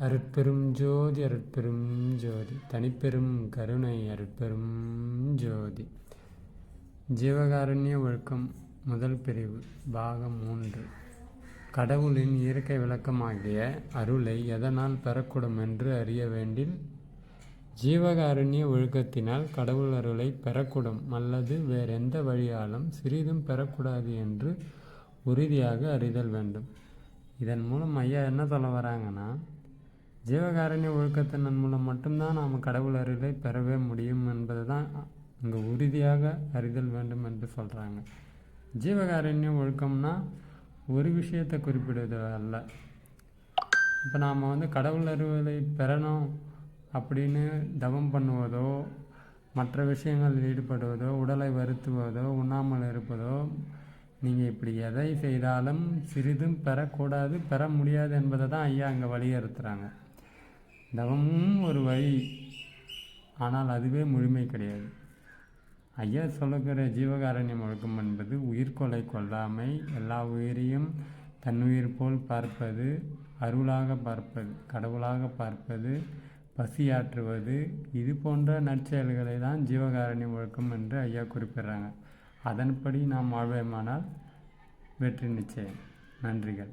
அருட்பெரும் ஜோதி அருட்பெரும் ஜோதி. தனிப்பெரும் கருணை அருட்பெரும் ஜோதி. ஜீவகாருண்ய ஒழுக்கம் முதல் பிரிவு பாகம் மூன்று. கடவுளின் இயற்கை விளக்கமாகிய அருளை எதனால் பெறக்கூடும் என்று அறிய வேண்டில் ஜீவகாருண்ய ஒழுக்கத்தினால் கடவுள் அருளை பெறக்கூடும் அல்லது வேறெந்த வழியாலும் சிறிதும் பெறக்கூடாது என்று உறுதியாக அறிதல் வேண்டும். இதன் மூலம் ஐயா என்ன சொல்ல வராங்கன்னா ஜீவகாரண்ய ஒழுக்கத்தின் மூலம் மட்டும்தான் நாம் கடவுள் அருளை பெறவே முடியும் என்பது தான் இங்கே உறுதியாக அறிதல் வேண்டும் என்று சொல்கிறாங்க ஜீவகாரண்ய ஒழுக்கம்னா ஒரு விஷயத்தை குறிப்பிடுவது அல்ல. இப்போ நாம் வந்து கடவுள் அருளை பெறணும் அப்படின்னு தவம் பண்ணுவதோ மற்ற விஷயங்களில் ஈடுபடுவதோ உடலை வருத்துவதோ உண்ணாமல் இருப்பதோ நீங்கள் இப்படி எதை செய்தாலும் சிறிதும் பெறக்கூடாது பெற முடியாது என்பதை தான் ஐயா அங்கே வலியுறுத்துகிறாங்க தவமும் ஒரு வழி. ஆனால் அதுவே முழுமை கிடையாது. ஐயா சொல்லுகிற ஜீவகாரண்யம் ஒழுக்கம் என்பது உயிர்கொலை கொள்ளாமை எல்லா உயிரையும் தன்னுயிர் போல் பார்ப்பது அருளாக பார்ப்பது கடவுளாக பார்ப்பது பசியாற்றுவது இது போன்ற நற்செயல்களை தான் ஜீவகாரண்யம் ஒழுக்கம் என்று ஐயா குறிப்பிடுறாங்க. அதன்படி நாம் வாழ்வேமானால் வெற்றி நிச்சயம். நன்றிகள்.